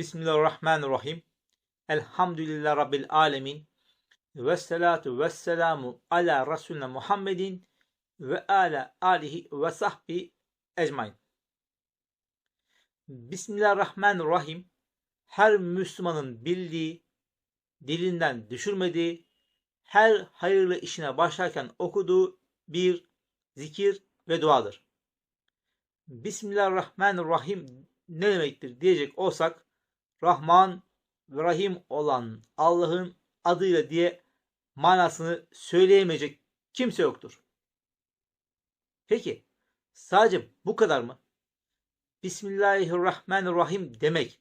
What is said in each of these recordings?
Bismillahirrahmanirrahim. Elhamdülillah Rabbil alemin. Ve salatu ve selamu ala Resulüne Muhammedin ve ala alihi ve sahbi ecmain. Bismillahirrahmanirrahim. Her Müslümanın bildiği, dilinden düşürmediği, her hayırlı işine başlarken okuduğu bir zikir ve duadır. Bismillahirrahmanirrahim ne demektir diyecek olsak Rahman ve Rahim olan Allah'ın adıyla diye manasını söyleyemeyecek kimse yoktur. Peki sadece bu kadar mı? Bismillahirrahmanirrahim demek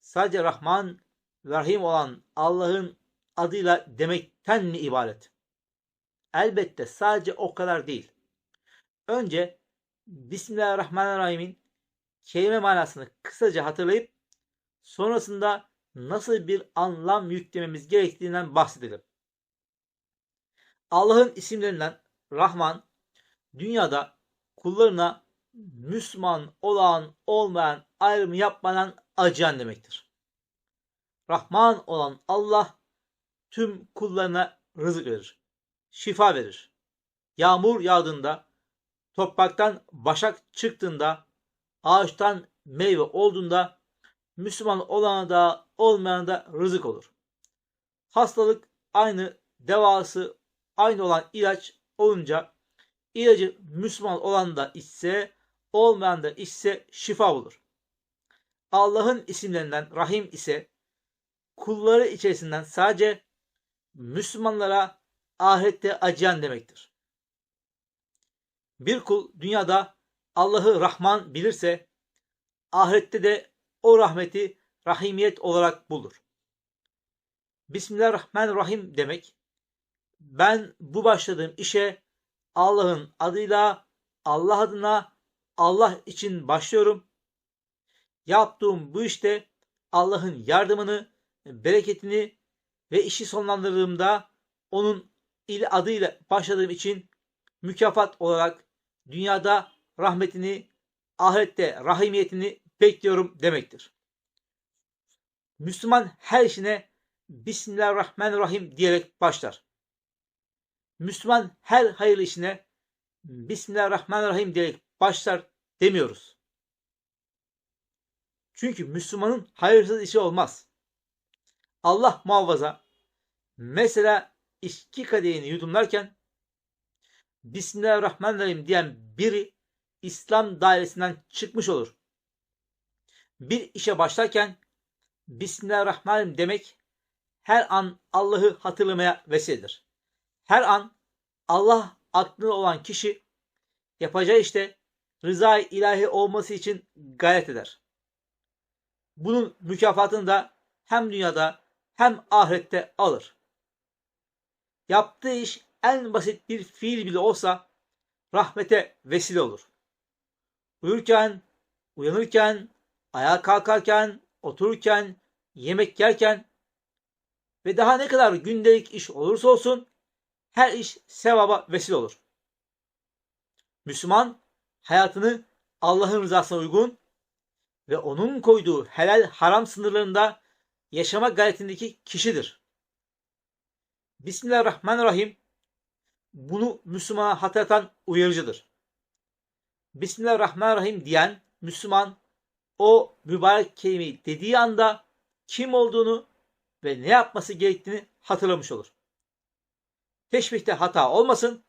sadece Rahman ve Rahim olan Allah'ın adıyla demekten mi ibaret? Elbette sadece o kadar değil. Önce Bismillahirrahmanirrahim'in kelime manasını kısaca hatırlayıp sonrasında nasıl bir anlam yüklememiz gerektiğinden bahsedelim. Allah'ın isimlerinden Rahman, dünyada kullarına Müslüman olan olmayan ayrımı yapmadan acıyan demektir. Rahman olan Allah tüm kullarına rızık verir, şifa verir. Yağmur yağdığında, topraktan başak çıktığında, ağaçtan meyve olduğunda Müslüman olana da olmayana da rızık olur. Hastalık aynı, devası aynı olan ilaç olunca ilacı Müslüman olan da içse, olmayan da içse şifa bulur. Allah'ın isimlerinden Rahim ise kulları içerisinden sadece Müslümanlara ahirette acıyan demektir. Bir kul dünyada Allah'ı Rahman bilirse ahirette de o rahmeti rahimiyet olarak bulur. Bismillahirrahmanirrahim demek ben bu başladığım işe Allah'ın adıyla Allah adına Allah için başlıyorum. Yaptığım bu işte Allah'ın yardımını, bereketini ve işi sonlandırdığımda onun il adıyla başladığım için mükafat olarak dünyada rahmetini, ahirette rahimiyetini bekliyorum demektir. Müslüman her işine Bismillahirrahmanirrahim diyerek başlar. Müslüman her hayırlı işine Bismillahirrahmanirrahim diyerek başlar demiyoruz. Çünkü Müslümanın hayırsız işi olmaz. Allah muhafaza. Mesela içki kadehini yudumlarken Bismillahirrahmanirrahim diyen biri İslam dairesinden çıkmış olur. Bir işe başlarken Bismillahirrahmanirrahim demek her an Allah'ı hatırlamaya vesiledir. Her an Allah aklında olan kişi yapacağı işte rıza ilahi olması için gayret eder. Bunun mükafatını da hem dünyada hem ahirette alır. Yaptığı iş en basit bir fiil bile olsa rahmete vesile olur. Uyurken, uyanırken, ayağa kalkarken, otururken, yemek yerken ve daha ne kadar gündelik iş olursa olsun her iş sevaba vesile olur. Müslüman hayatını Allah'ın rızasına uygun ve onun koyduğu helal haram sınırlarında yaşama gayretindeki kişidir. Bismillahirrahmanirrahim bunu Müslümana hatırlatan uyarıcıdır. Bismillahirrahmanirrahim diyen Müslüman o mübarek kelimeyi dediği anda kim olduğunu ve ne yapması gerektiğini hatırlamış olur. Teşbihte hata olmasın.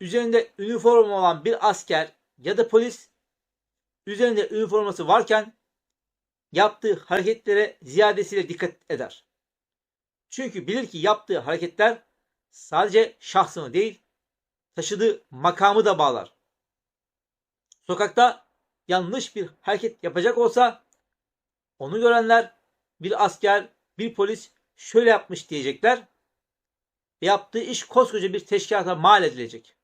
Üzerinde üniforma olan bir asker ya da polis üzerinde üniforması varken yaptığı hareketlere ziyadesiyle dikkat eder. Çünkü bilir ki yaptığı hareketler sadece şahsını değil, taşıdığı makamı da bağlar. Sokakta yanlış bir hareket yapacak olsa onu görenler bir asker, bir polis şöyle yapmış diyecekler. Yaptığı iş koskoca bir teşkilata mal edilecek.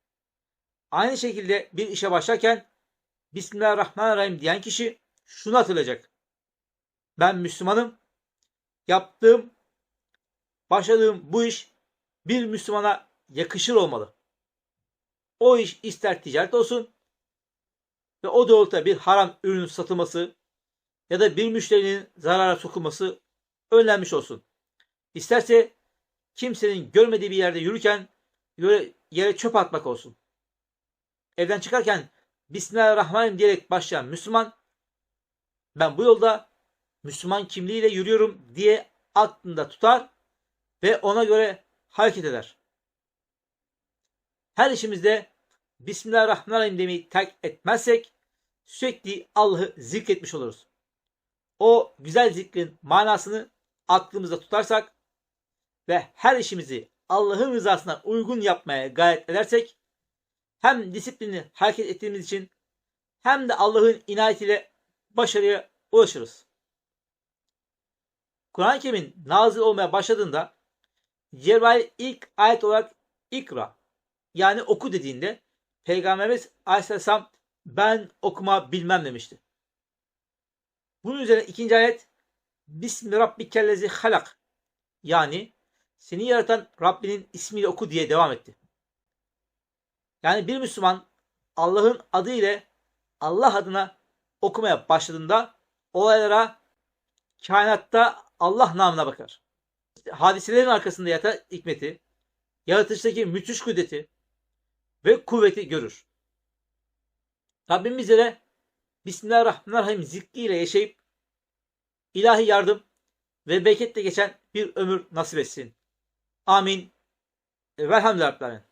Aynı şekilde bir işe başlarken Bismillahirrahmanirrahim diyen kişi şunu hatırlayacak. Ben Müslümanım. Yaptığım, başladığım bu iş bir Müslümana yakışır olmalı. O iş ister ticaret olsun ve o doğrultuda bir haram ürünün satılması ya da bir müşterinin zarara sokulması önlenmiş olsun. İsterse kimsenin görmediği bir yerde yürürken yere çöp atmak olsun. Evden çıkarken Bismillahirrahmanirrahim diyerek başlayan Müslüman ben bu yolda Müslüman kimliğiyle yürüyorum diye aklında tutar ve ona göre hareket eder. Her işimizde Bismillahirrahmanirrahim demeyi terk etmezsek sürekli Allah'ı zikretmiş oluruz. O güzel zikrin manasını aklımızda tutarsak ve her işimizi Allah'ın rızasına uygun yapmaya gayret edersek hem disiplinli hareket ettiğimiz için hem de Allah'ın inayetiyle başarıya ulaşırız. Kur'an-ı Kerim'in nazil olmaya başladığında Cebrail ilk ayet olarak ikra yani oku dediğinde Peygamberimiz Aleyhisselam ben okuma bilmem demişti. Bunun üzerine ikinci ayet Bismi Rabbikellezi halak yani seni yaratan Rabbinin ismiyle oku diye devam etti. Yani bir Müslüman Allah'ın adı ile Allah adına okumaya başladığında olaylara kainatta Allah namına bakar. Hadiselerin arkasında yatan hikmeti, yaratıştaki müthiş kudreti ve kuvveti görür. Rabbim bizlere Bismillahirrahmanirrahim zikriyle yaşayıp ilahi yardım ve bereketle geçen bir ömür nasip etsin. Amin. Velhamdülillah.